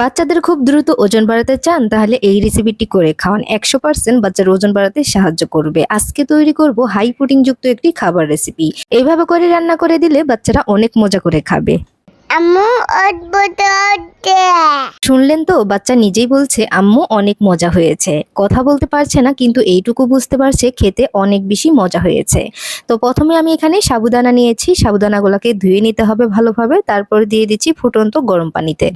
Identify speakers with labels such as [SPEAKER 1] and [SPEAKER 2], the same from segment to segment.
[SPEAKER 1] বাচ্চাদের খুব দ্রুত ওজন বাড়াতে চান, তাহলে এই রেসিপিটি করে খাওয়ান। একশো পার্সেন্ট বাচ্চার ওজন বাড়াতে সাহায্য করবে। আজকে তৈরি করব হাই প্রোটিন যুক্ত একটি খাবার রেসিপি এইভাবে করে রান্না করে দিলে বাচ্চারা অনেক মজা করে খাবে।
[SPEAKER 2] আম্মু অদ্ভুত
[SPEAKER 1] শুনলেন তো, বাচ্চা নিজেই বলছে, আম্মু, অনেক মজা হয়েছে। কথা বলতে পারছে না, কিন্তু এইটুকু বুঝতে পারছে, খেতে অনেক বেশি মজা হয়েছে। তো প্রথমে আমি এখানে সাবুদানা নিয়েছি, সাবুদানাগুলোকে ধুয়ে নিতে হবে ভালোভাবে, তারপর দিয়ে দিচ্ছি ফুটন্ত গরম পানিতে।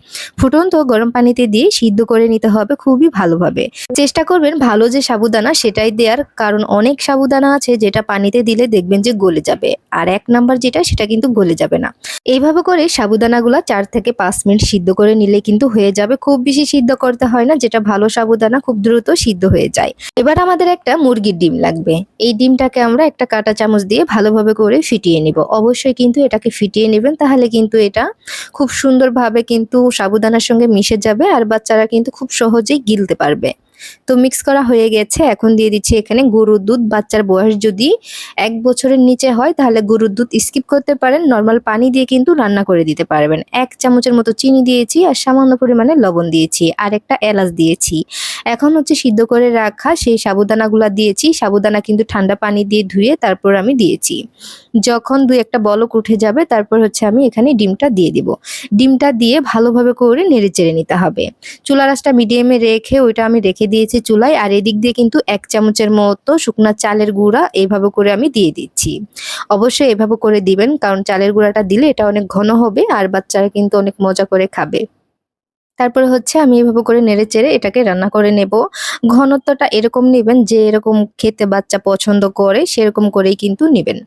[SPEAKER 1] ফুটন্ত গরম পানিতে দিয়ে সিদ্ধ করে নিতে হবে খুবই ভালোভাবে। চেষ্টা করবেন ভালো যে সাবুদানা, সেটাই দেওয়ার, কারণ অনেক সাবুদানা আছে যেটা পানিতে দিলে দেখবেন যে গলে যাবে, আর এক নাম্বার যেটা, সেটা কিন্তু গলে যাবে না। এইভাবে করে সাবুদানাগুলো চার থেকে পাঁচ মিনিট সিদ্ধ করে নিলে কিন্তু হয়ে যাবে। খুব বেশি সিদ্ধ করতে হয় না, যেটা ভালো সাবুদানা খুব দ্রুত সিদ্ধ হয়ে যায়। এবার আমাদের একটা মুরগির ডিম লাগবে। এই ডিমটাকে আমরা একটা কাঁটা চামচ দিয়ে ভালোভাবে করে ফিটিয়ে নিব। অবশ্যই কিন্তু এটাকে ফিটিয়ে নেবেন, তাহলে কিন্তু এটা খুব সুন্দরভাবে কিন্তু সাবুদানার সঙ্গে মিশে যাবে আর বাচ্চারা কিন্তু খুব সহজেই গিলতে পারবে। তো মিক্স করা হয়ে গেছে। এখন দিয়ে দিচ্ছি এখানে গরুর দুধ। বাচ্চার বয়স যদি এক বছরের নিচে হয়, তাহলে গরুর দুধ স্কিপ করতে পারেন। নর্মাল পানি দিয়ে কিন্তু রান্না করে দিতে পারবেন। এক চামচের মতো চিনি দিয়েছি আর সামান্য পরিমাণে লবণ দিয়েছি আর একটা এলাচ দিয়েছি। এখন হচ্ছে সিদ্ধ করে রাখা সেই সাবুদানাগুলা দিয়েছি। সাবুদানা কিন্তু ঠান্ডা পানি দিয়ে ধুয়ে তারপর আমি দিয়েছি। যখন দুই একটা বলক উঠে যাবে, তারপর হচ্ছে আমি এখানে ডিমটা দিয়ে দিব। ডিমটা দিয়ে ভালোভাবে করে নেড়ে চেড়ে নিতে হবে। চুলা রাসটা মিডিয়ামে রেখে ওইটা আমি রেখে দিয়েছি চুলায় আর এদিক দিয়ে কিন্তু এক চামচের মতো শুকনা চালের গুঁড়া এইভাবে করে আমি দিয়ে দিচ্ছি। অবশ্যই এভাবে করে দিবেন, কারণ চালের গুঁড়াটা দিলে এটা অনেক ঘন হবে আর বাচ্চারা কিন্তু অনেক মজা করে খাবে। তারপরে হচ্ছে আমি এভাবে করে নেড়ে চেড়ে এটাকে রান্না করে নেব। ঘনত্বটা এরকম নেবেন যে এরকম খেতে বাচ্চা পছন্দ করে, সেরকম করেই কিন্তু নেবেন।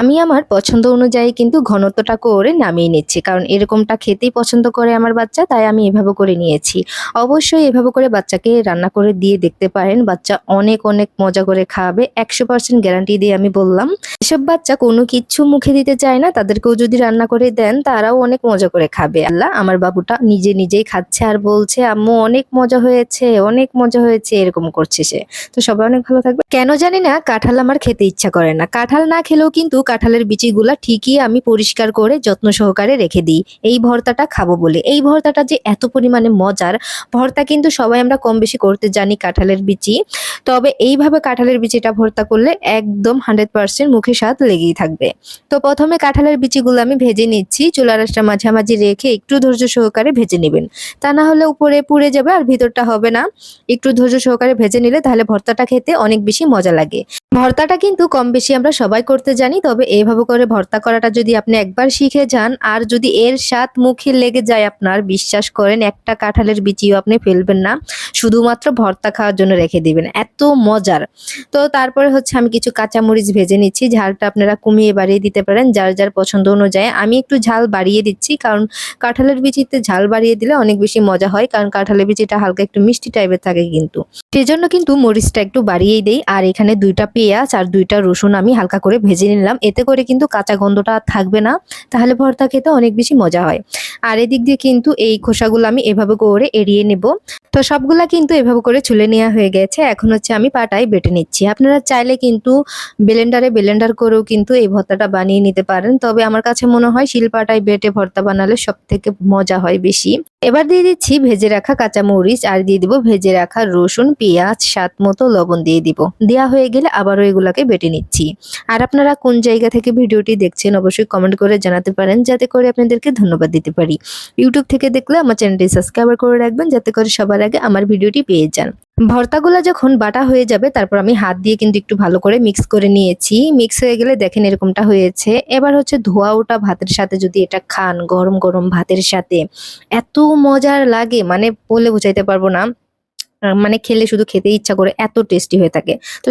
[SPEAKER 1] আমি আমার পছন্দ অনুযায়ী কিন্তু ঘনত্বটা করে নামিয়ে নিচ্ছি, কারণ এরকমটা খেতেই পছন্দ করে আমার বাচ্চা, তাই আমি এভাবে করে নিয়েছি। অবশ্যই এভাবে করে বাচ্চাকে রান্না করে দিয়ে দেখতে পারেন, বাচ্চা অনেক অনেক মজা করে খাবে, একশো পার্সেন্ট গ্যারান্টি দিয়ে আমি বললাম। এসব বাচ্চা কোনো কিচ্ছু মুখে দিতে চায় না, তাদেরকেও যদি রান্না করে দেন, তারাও অনেক মজা করে খাবে। আল্লাহ আমার বাবুটা নিজে নিজেই খাচ্ছে আর বলছে, আম্মু, অনেক মজা হয়েছে, অনেক মজা হয়েছে, এরকম করছে সে। তো সবাই অনেক ভালো থাকবে। কেন জানি না, কাঁঠাল আমার খেতে ইচ্ছা করে না। কাঁঠাল না খেলেও কিন্তু কাঁঠালের বিচিগুলা ঠিকই আমি পরিষ্কার করে যত্ন সহকারে রেখে দিই। এই ভর্তাটা খাব বলে। এই ভর্তাটা যে এত পরিমাণে মজার, ভর্তা কিন্তু সবাই আমরা কম বেশি করতে জানি কাঁঠালের বিচি। তবে এইভাবে কাঁঠালের বিচিটা ভর্তা করলে একদম হান্ড্রেড পার্সেন্ট মুখে স্বাদ লেগেই থাকবে। তো প্রথমে কাঁঠালের বিচিগুলো আমি ভেজে নিচ্ছি। চুলা রাসটা মাঝামাঝি রেখে একটু ধৈর্য সহকারে ভেজে নেবেন। তা না হলে উপরে পুড়ে যাবে আর ভিতরটা হবে না। একটু ধৈর্য সহকারে ভেজে নিলে তাহলে ভর্তাটা খেতে অনেক বেশি মজা লাগে। ভর্তাটা কিন্তু কম বেশি আমরা সবাই করতে জানি, তবে এইভাবে করে ভর্তা করাটা যদি আপনি একবার শিখে যান, আর যদি এর স্বাদ মুখে লেগে যায় আপনার, বিশ্বাস করেন একটা কাঁঠালের বিচিও আপনি ফেলবেন না। শুধুমাত্র ভর্তা খাওয়ার জন্য রেখে দিবেন। এত মজার। তো তারপরে হচ্ছে আমি কিছু কাঁচামরিচ ভেজে নিচ্ছি। ঝালটা আপনারা কমিয়ে বাড়িয়ে দিতে পারেন যার যার পছন্দ অনুযায়ী। আমি একটু ঝাল বাড়িয়ে দিচ্ছি, কারণ কাঁঠালের বিচিতে ঝাল বাড়িয়ে দিলে অনেক বেশি মজা হয়, কারণ কাঁঠালের বিচিটা হালকা একটু মিষ্টি টাইপের থাকে কিন্তু। সেজন্য কিন্তু মরিচটা একটু বাড়িয়েই দেই। আর এখানে দুইটা পেঁয়াজ আর দুইটা রসুন আমি হালকা করে ভেজে নিলাম। এতে করে কিন্তু কাঁচা গন্ধটা থাকবে না। তাহলে ভর্তা খেতে অনেক বেশি মজা হয়। আর এদিক দিয়ে কিন্তু এই খোসাগুলো আমি এভাবে করে এড়িয়ে নেব। তো সবগুলা কিন্তু এভাবে করে ছুলে নেওয়া হয়ে গেছে। এখন হচ্ছে আমি পাটায় বেটে নিচ্ছি। আপনারা চাইলে কিন্তু ব্লেন্ডারে ব্লেন্ডার করেও কিন্তু এই ভর্তাটা বানিয়ে নিতে পারেন। তবে আমার কাছে মনে হয় শিলপাটায় বেটে ভর্তা বানালে সব থেকে মজা হয় বেশি। এবার দিয়ে দিচ্ছি ভেজে রাখা কাঁচামরিচ আর দিয়ে দিব ভেজে রাখা রসুন, পেঁয়াজ, স্বাদ মতো লবণ দিয়ে দিব। দেওয়া হয়ে গেলে আবারও এগুলাকে বেটে নিচ্ছি। আর আপনারা কোন জায়গা থেকে ভিডিওটি দেখছেন অবশ্যই কমেন্ট করে জানাতে পারেন। যাতে করে আপনাদেরকে ধন্যবাদ দিতে পারি। ইউটিউব থেকে দেখলে আমার চ্যানেলটি সাবস্ক্রাইব করে রাখবেন, যাতে করে সবার আগে আমার ভিডিওটি পেয়ে যান। ভর্তাগুলো যখন বাটা হয়ে যাবে, তারপর আমি হাত দিয়ে কিন্তু একটু ভালো করে মিক্স করে নিয়েছি। মিক্স হয়ে গেলে দেখেন এরকমটা হয়েছে। এবার হচ্ছে ধোয়া ওটা ভাতের সাথে যদি এটা খান, গরম গরম ভাতের সাথে। এত মজার লাগে মানে বলে বোঝাইতে পারব না। মানে খেলে শুধু খেতে ইচ্ছা করে এত টেস্টি হয়ে থাকে। তো